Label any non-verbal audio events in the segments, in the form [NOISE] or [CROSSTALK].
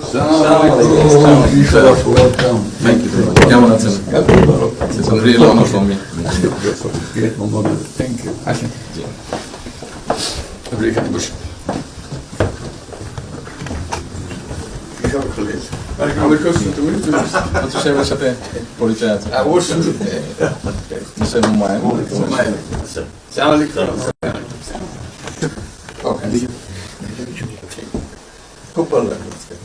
Thank you very much. Come on, it's a, it's a real honor for me. Great honor. Thank you. Obrigado. heb ik geleerd. Maar ik wilde kussen toen. Dat is even sapé. Politeat. Ja, hoor ze. Dat is helemaal mij. Voor mij. Zijn we Oké. Koppelen.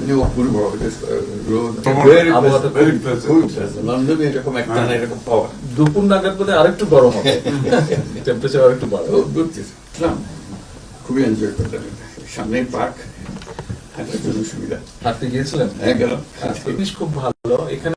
Uh, দুপুর নাগাদ বলে আরেকটু গরম হবে টেম্পারেচার [LAUGHS] আরেকটু বাড়বে oh, খুবই এনজয় করতাম সামনে পার্ক হাঁটার জন্য সুবিধা হাঁটতে গিয়েছিলেন হ্যাঁ গেলাম আচ্ছা, খুব ভালো এখানে